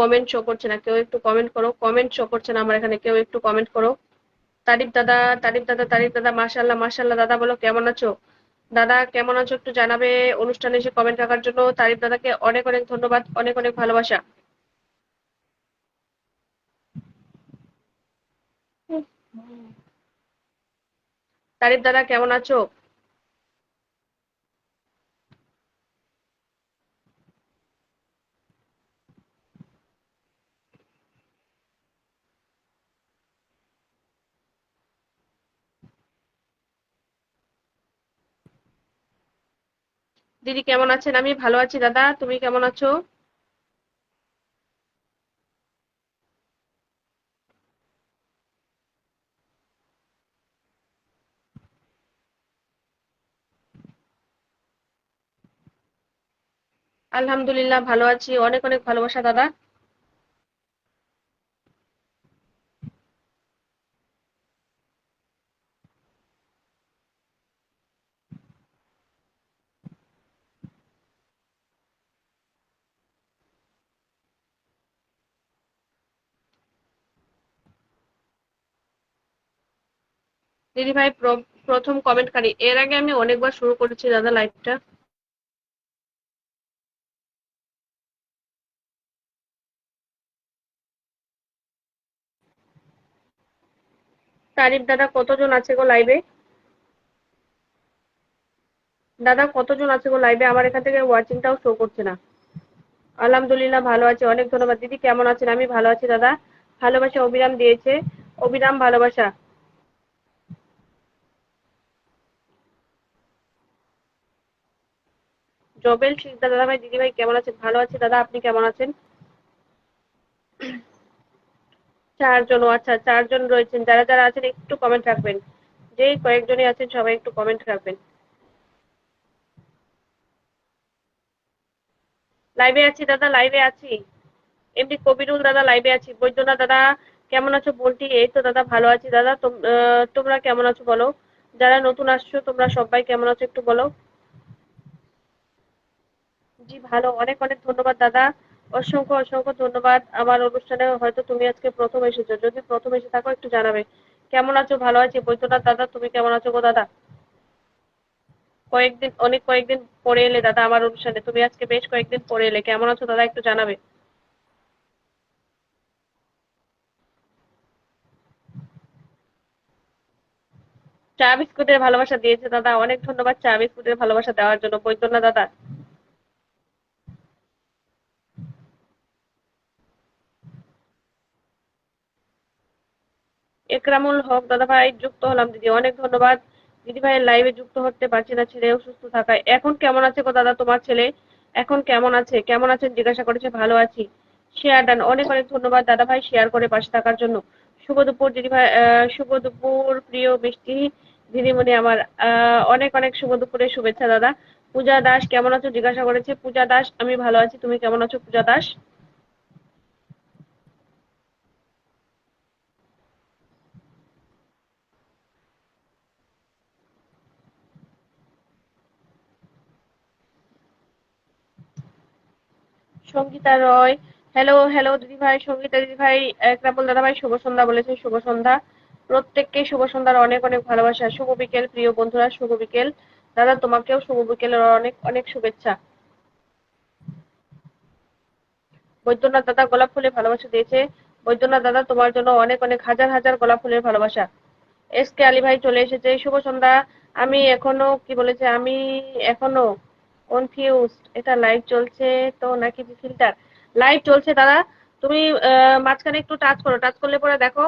Comment show করছে না, কেউ একটু কমেন্ট করো কমেন্ট শো করছে না আমার এখানে, কেউ একটু কমেন্ট করো। তারিফ দাদা তারিফ দাদা তারিফ দাদা মাশাল্লাহ মাশাল্লাহ দাদা বলো কেমন আছো? দাদা কেমন আছো একটু জানাবে অনুষ্ঠানে এসে কমেন্ট রাখার জন্য। তারিফ দাদাকে অনেক অনেক ধন্যবাদ, অনেক অনেক ভালোবাসা। তারিফ দাদা কেমন আছো? দিদি কেমন আছেন? আমি ভালো আছি দাদা, তুমি কেমন আছো? আলহামদুলিল্লাহ, ভালো আছি। অনেক অনেক ভালোবাসা দাদা। দিদি ভাই প্রথম কমেন্টকারী এর আগে আমি অনেকবার শুরু করেছি দাদা লাইভটা তারিফ দাদা কতজন আছে গো লাইভে দাদা কতজন আছে গো লাইভে আমার এখান থেকে ওয়াচিংটাও শো করছে না। আলহামদুলিল্লাহ ভালো আছে, অনেক ধন্যবাদ। দিদি কেমন আছেন? আমি ভালো আছি দাদা। ভালোবাসা অবিরাম দিয়েছে। অবিরাম ভালোবাসা। জবেল শিকদার দাদা ভাই দিদি ভাই কেমন আছেন? ভালো আছি দাদা, আপনি কেমন আছেন? চারজন, ও আচ্ছা চারজন রয়েছেন। যারা যারা আছেন, একটু কমেন্ট রাখবেন। যেই কয়েকজনই আছেন, সবাই একটু কমেন্ট রাখবেন। লাইভে আছি, দাদা লাইভে আছি। এমনি কবিরুল দাদা লাইভে আছি। বৈদ্যনাথ দাদা, কেমন আছো বলটি? এই তো দাদা, ভালো আছি। দাদা তোমরা কেমন আছো বলো? যারা নতুন আসছো, তোমরা সবাই কেমন আছো একটু বলো। জি, ভালো। অনেক অনেক ধন্যবাদ, দাদা। অসংখ্য অসংখ্য ধন্যবাদ। আমার অনুষ্ঠানে হয়তো তুমি আজকে প্রথম এসেছ। যদি প্রথম এসে থাকো, একটু জানাবে। কেমন আছো? ভালো আছি? বৈদ্যনাথ, দাদা, তুমি কেমন আছো গো, দাদা? কয়েকদিন, অনেক কয়েকদিন পরে এলে, দাদা, আমার অনুষ্ঠানে। তুমি আজকে বেশ কয়েকদিন পরে এলে। কেমন আছো, দাদা, একটু জানাবে? চা বিস্কুটের ভালোবাসা দিয়েছে, দাদা। অনেক ধন্যবাদ চা বিস্কুটের ভালোবাসা দেওয়ার জন্য। বৈদ্যনাথ, দাদা। একরামুল হক দাদা ভাই যুক্ত হলাম। দিদি, অনেক ধন্যবাদ। দিদি ভাইয়ের লাইভে যুক্ত হতে পারছি না ছেলে অসুস্থ থাকায়। এখন কেমন আছে গো দাদা, তোমার ছেলে? এখন কেমন আছে? কেমন আছেন? জিজ্ঞাসা করেছে, ভালো আছি। শেয়ার ডান অনেক অনেক ধন্যবাদ দাদা ভাই শেয়ার করে পাশে থাকার জন্য। শুভ দুপুর দিদি ভাই শুভ দুপুর, প্রিয় মিষ্টি দিদিমণি আমার। অনেক অনেক শুভ দুপুরের শুভেচ্ছা দাদা। পূজা দাস, কেমন আছো? জিজ্ঞাসা করেছে, পূজা দাস, আমি ভালো আছি, তুমি কেমন আছো? পূজা দাস। সঙ্গীতা রয়। হ্যালো হ্যালো দিদি ভাই সঙ্গীতা দিদি ভাই একরাবল দাদা ভাই শুভ সন্ধ্যা বলেছে, শুভ সন্ধ্যা। প্রত্যেককে শুভ সন্ধ্যার অনেক অনেক ভালোবাসা। শুভ বিকেল, প্রিয় বন্ধুরা, শুভ বিকেল। দাদা, তোমাকেও শুভ বিকেলের অনেক অনেক শুভেচ্ছা। বৈদ্যনাথ দাদা গোলাপ ফুলে ভালোবাসা দিয়েছে। বৈদ্যনাথ দাদা, তোমার জন্য অনেক অনেক হাজার হাজার গোলাপ ফুলের ভালোবাসা। এস কে আলী ভাই চলে এসেছে। শুভ সন্ধ্যা। আমি এখনও, কি বলেছে, আমি এখনও কনফিউজড এটা লাইভ চলছে তো নাকি ফিল্টার লাইভ চলছে দাদা, তুমি মাঝখানে একটু টাচ করো টাচ করলে পরে দেখো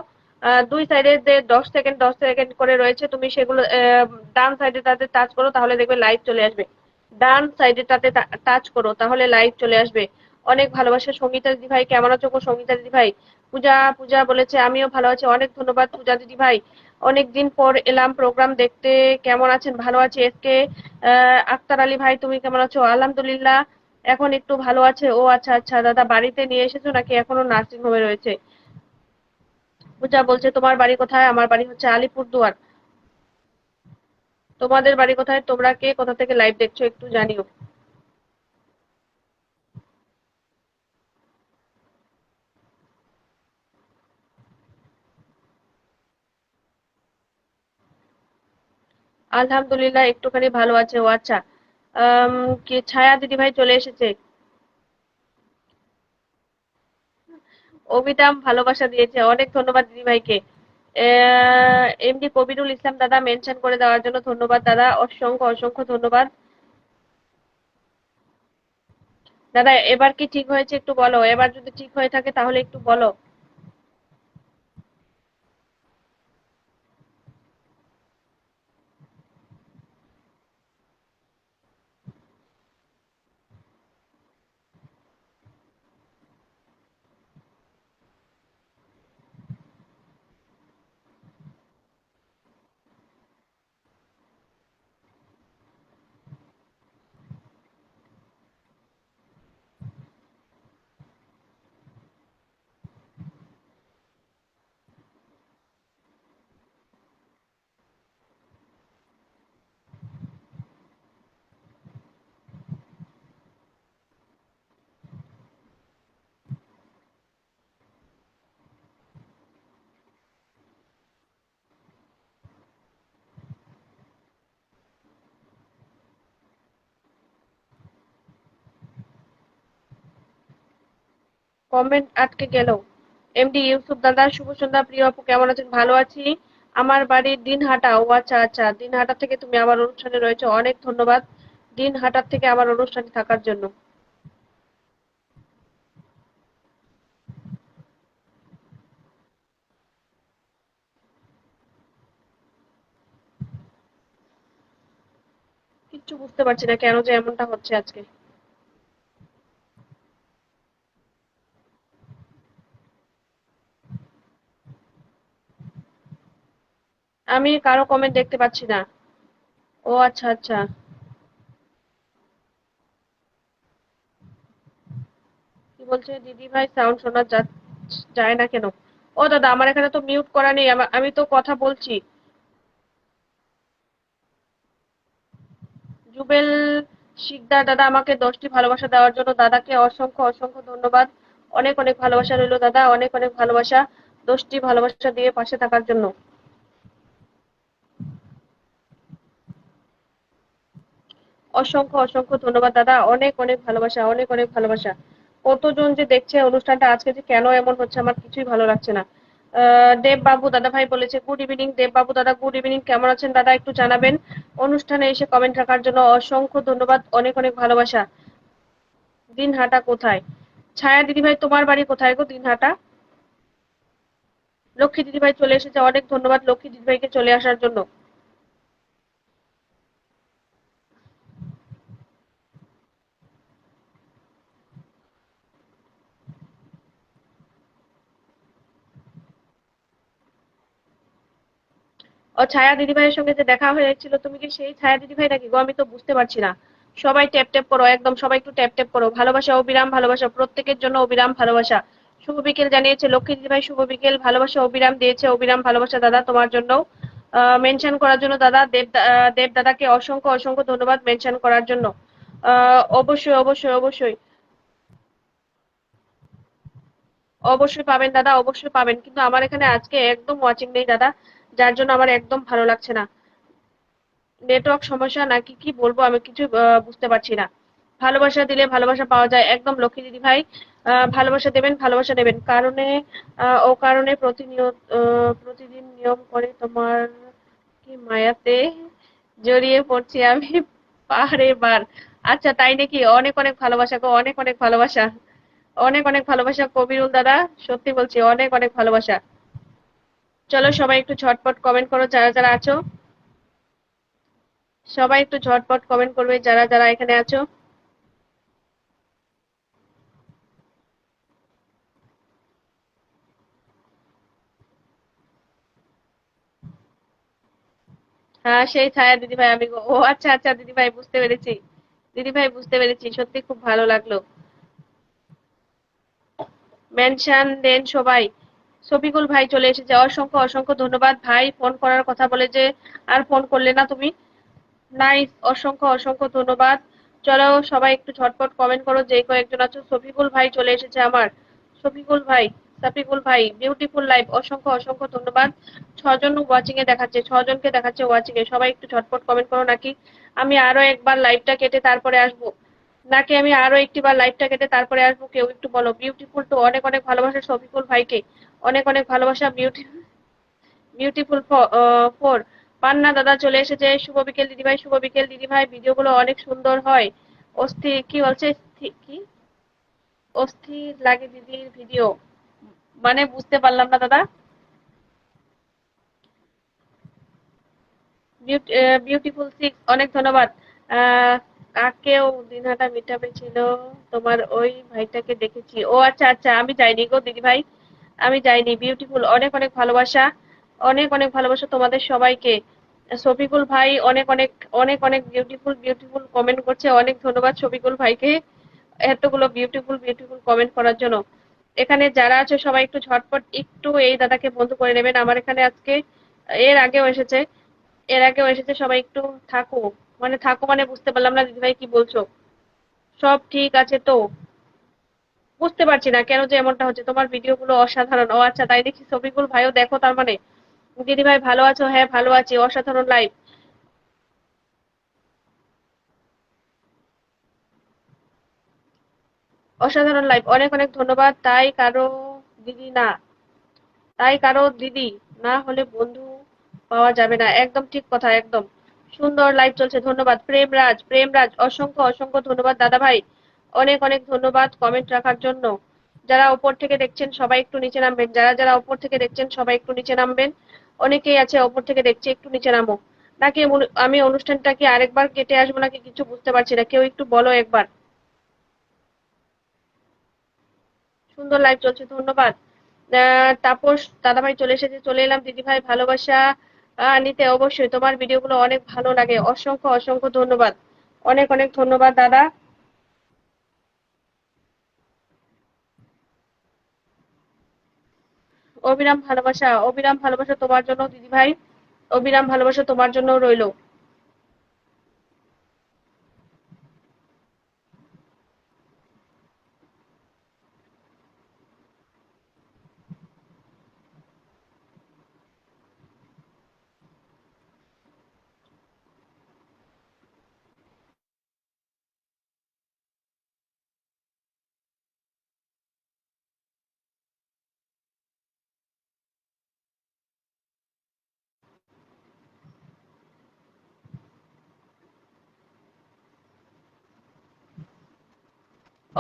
দুই সাইডে যে দশ সেকেন্ড দশ সেকেন্ড করে রয়েছে, তুমি সেগুলো ডান সাইডে তাতে টাচ করো, তাহলে দেখবে লাইভ চলে আসবে। ডান সাইডে তাতে টাচ করো, তাহলে লাইভ চলে আসবে। অনেক ভালোবাসা সঙ্গীতা দিদি ভাই, কেমন আছো সঙ্গীতা দিদি ভাই? পূজা পূজা বলেছে, আমিও ভালো আছি, অনেক ধন্যবাদ পূজা দিদি ভাই। অনেকদিন পর এলাম প্রোগ্রাম দেখতে। কেমন আছেন? ভালো আছি। এসকে আক্তার আলী ভাই, তুমি কেমন আছো? আলহামদুলিল্লাহ। এখন একটু ভালো আছে। ও আচ্ছা আচ্ছা দাদা, বাড়িতে নিয়ে এসেছ নাকি এখনও নার্সিং হোমে রয়েছে? পূজা বলছে, তোমার বাড়ি কোথায়? আমার বাড়ি হচ্ছে আলিপুরদুয়ার। তোমাদের বাড়ি কোথায়? তোমরা কে? কোথা থেকে লাইভ দেখছ? একটু জানিও। আলহামদুলিল্লাহ, একটুখানি ভালো আছে ও আচ্ছা। কি ছায়া দিদি ভাই চলে এসেছে? অভিদাম ভালোবাসা দিয়েছে, অনেক ধন্যবাদ দিদি ভাইকে এমডি কবিরুল ইসলাম দাদা মেনশন করে দেওয়ার জন্য ধন্যবাদ দাদা, অসংখ্য অসংখ্য ধন্যবাদ। দাদা, এবার কি ঠিক হয়েছে একটু বলো, এবার যদি ঠিক হয়ে থাকে তাহলে একটু বলো। কমেন্ট আটকে গেল। এমডি ইউসুফ দাদা, শুভ সন্ধ্যা। প্রিয় আপু, কেমন আছেন? ভালো আছি। আমার বাড়ি দিনহাটা। ও আচ্ছা আচ্ছা। দিনহাটা থেকে তুমি আমার অনুষ্ঠানে রয়েছে। অনেক ধন্যবাদ দিনহাটার থেকে আমার অনুষ্ঠানে থাকার জন্য। কিচ্ছু বুঝতে পারছি না কেন যে এমনটা হচ্ছে আজকে। আমি কারও কমেন্ট দেখতে পাচ্ছি না। ও আচ্ছা আচ্ছা। কি বলছে? দিদি ভাই সাউন্ড শোনা যায় না কেন? ও, দাদা, আমার এখানে তো মিউট করা নেই। আমি তো কথা বলছি। জুবেল শিকদার, দাদা, আমাকে দশটি ভালোবাসা দেওয়ার জন্য দাদাকে অসংখ্য অসংখ্য ধন্যবাদ। অনেক অনেক ভালোবাসা রইল, দাদা। অনেক অনেক ভালোবাসা দশটি ভালোবাসা দিয়ে পাশে থাকার জন্য। অসংখ্য অসংখ্য ধন্যবাদ, দাদা। অনেক অনেক ভালোবাসা, অনেক অনেক ভালোবাসা। কতজন যে দেখছে অনুষ্ঠানটা আজকে যে কেন এমন হচ্ছে আমার কিছুই ভালো লাগছে না। দেব বাবু দাদা ভাই বলেছে গুড ইভিনিং দেব বাবু দাদা গুড ইভিনিং কেমন আছেন, দাদা? একটু জানাবেন। অনুষ্ঠানে এসে কমেন্ট রাখার জন্য অসংখ্য ধন্যবাদ, অনেক অনেক ভালোবাসা। দিনহাটা কোথায়? ছায়া দিদি ভাই তোমার বাড়ি কোথায় গো দিনহাটা? লক্ষ্মী দিদি ভাই চলে এসেছে, অনেক ধন্যবাদ লক্ষ্মী দিদি ভাইকে চলে আসার জন্য। ছায়া দিদিভাইয়ের সঙ্গে যে দেখা হয়েছিল তুমি কি সেই ছায়া দিদিভাই নাকি? গো, আমি তো বুঝতে পারছি না। সবাই ট্যাপ ট্যাপ করো, একদম সবাই একটু ট্যাপ ট্যাপ করো। ভালোবাসা অবিরাম, ভালোবাসা প্রত্যেকের জন্য অবিরাম ভালোবাসা। শুভ বিকেল জানিয়েছে লক্ষ্মী দিদিভাই, শুভ বিকেল। ভালোবাসা অবিরাম দিয়েছে, অবিরাম ভালোবাসা দাদা তোমার জন্য। মেনশন করার জন্য দাদা, দেব দেব দাদাকে অসংখ্য অসংখ্য ধন্যবাদ মেনশন করার জন্য। অবশ্যই অবশ্যই অবশ্যই। অবশ্যই পাবেন দাদা, অবশ্যই পাবেন। কিন্তু আমার এখানে আজকে একদম ওয়াচিং নেই দাদা। যার জন্য আমার একদম ভালো লাগছে না। নেটওয়ার্ক সমস্যা নাকি কি বলব আমি কিছু বুঝতে পারছি না। ভালোবাসা দিলে ভালোবাসা পাওয়া যায়। একদম লক্ষ্মী দিদি ভাই ভালোবাসা দেবেন, ভালোবাসা নেবেন কারণে ও কারণে প্রতিনিয়ত প্রতিদিন নিয়ম করে তোমার কি মায়াতে জড়িয়ে পড়ছি আমি বারে বার। আচ্ছা তাই নাকি? অনেক অনেক ভালোবাসা গো, অনেক অনেক ভালোবাসা। অনেক অনেক ভালোবাসা কবিরুল দাদা, সত্যি বলছি, অনেক অনেক ভালোবাসা। চলো সবাই একটু ঝটপট কমেন্ট করো, যারা যারা আছো। সবাই একটু ঝটপট কমেন্ট করবে, যারা যারা এখানে আছো। হ্যাঁ সেই ছায়া দিদি ভাই আমি ও আচ্ছা আচ্ছা দিদি ভাই বুঝতে পেরেছি। দিদি ভাই বুঝতে পেরেছি, সত্যি খুব ভালো লাগল। মেনশন দেন সবাই। শফিকুল ভাই চলে এসেছে। অসংখ্য অসংখ্য ধন্যবাদ। ভাই ফোন করার কথা বলে যে আর ফোন করলে না তুমি? নাইস, অসংখ্য অসংখ্য ধন্যবাদ। চলো সবাই একটু ঝটপট কমেন্ট করো যে কয়েকজন আছো। শফিকুল ভাই চলে এসেছে আমার। শফিকুল ভাই সাফিকুল ভাই বিউটিফুল লাইভ অসংখ্য অসংখ্য ধন্যবাদ। ছজন ওয়াচিং এ দেখাচ্ছে, ছজনকে দেখাচ্ছে ওয়াচিং এ। সবাই একটু ঝটপট কমেন্ট করো নাকি? আমি আরও একবার লাইভটা কেটে তারপরে আসব। নাকি আমি আরও একটিবার লাইভটা কেটে তারপরে আসব? কেউ একটু বলো। বিউটিফুল টু অনেক অনেক ভালোবাসা শফিকুল ভাইকে। অনেক অনেক ভালোবাসা বিউটি বিউটিফুল ফোর পান্না দাদা চলে এসেছে, শুভ বিকেল দিদিভাই, শুভ বিকেল দিদিভাই। ভিডিওগুলো অনেক সুন্দর হয়। অস্থির কি বলছে? কি? অস্থির লাগে দিদির ভিডিও। মানে বুঝতে পারলাম না দাদা। বিউটিফুল সিক্স অনেক ধন্যবাদ। কাকেও দিনহাটা মিটাবে ছিল। তোমার ওই ভাইটাকে দেখেছি। ও আচ্ছা আচ্ছা আমি যাইনি গো দিদি ভাই আমি যাইনি। বিউটিফুল অনেক অনেক ভালোবাসা, অনেক অনেক ভালোবাসা তোমাদের সবাইকে। শফিকুল ভাই, অনেক অনেক অনেক অনেক বিউটিফুল বিউটিফুল কমেন্ট করছে। অনেক ধন্যবাদ শফিকুল ভাইকে এতগুলো বিউটিফুল বিউটিফুল কমেন্ট করার জন্য। এখানে যারা আছে, সবাই একটু ঝটপট একটু এই দাদাকে বন্ধ করে নেবেন। আমার এখানে আজকে, এর আগেও এসেছে। এর আগেও এসেছে, সবাই একটু থাকো। মানে থাকো মানে বুঝতে পারলাম না, দিদিভাই কি বলছো? সব ঠিক আছে তো? বুঝতে পারছি না কেন যে এমনটা হচ্ছে। তোমার ভিডিও গুলো অসাধারণ। ও আচ্ছা তাই দেখি ছবিগুলো ভাইও দেখো তার মানে। দিদি ভাই, ভালো আছো? হ্যাঁ ভালো আছি। অসাধারণ লাইভ অসাধারণ লাইভ অনেক অনেক ধন্যবাদ। তাই কারও দিদি না। তাই কারও দিদি না হলে বন্ধু পাওয়া যাবে না। একদম ঠিক কথা, একদম। সুন্দর লাইভ চলছে। ধন্যবাদ। প্রেমরাজ প্রেমরাজ, অসংখ্য অসংখ্য ধন্যবাদ। দাদা ভাই অনেক অনেক ধন্যবাদ কমেন্ট রাখার জন্য। যারা ওপর থেকে দেখছেন, সবাই একটু নিচে নামবেন। যারা যারা ওপর থেকে দেখছেন, সবাই একটু নিচে নামবেন। অনেকেই আছে ওপর থেকে দেখছে, একটু নিচে নামো। নাকি আমি অনুষ্ঠানটা কি আরেকবার কেটে আসব নাকি কিছু বুঝতে পারছি না। কেউ একটু বলো একবার। সুন্দর লাইভ চলছে, ধন্যবাদ। তাপস দাদাভাই চলে এসেছে, চলে এলাম। দিদি ভাই ভালোবাসা নিতে অবশ্যই। তোমার ভিডিওগুলো অনেক ভালো লাগে। অসংখ্য অসংখ্য ধন্যবাদ। অনেক অনেক ধন্যবাদ, দাদা। অবিরাম ভালোবাসা অবিরাম ভালোবাসা তোমার জন্য দিদি ভাই অবিরাম ভালোবাসা তোমার জন্য রইল।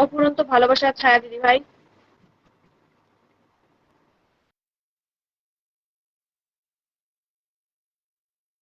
অফুরন্ত ভালোবাসা ছায়া দিদি ভাই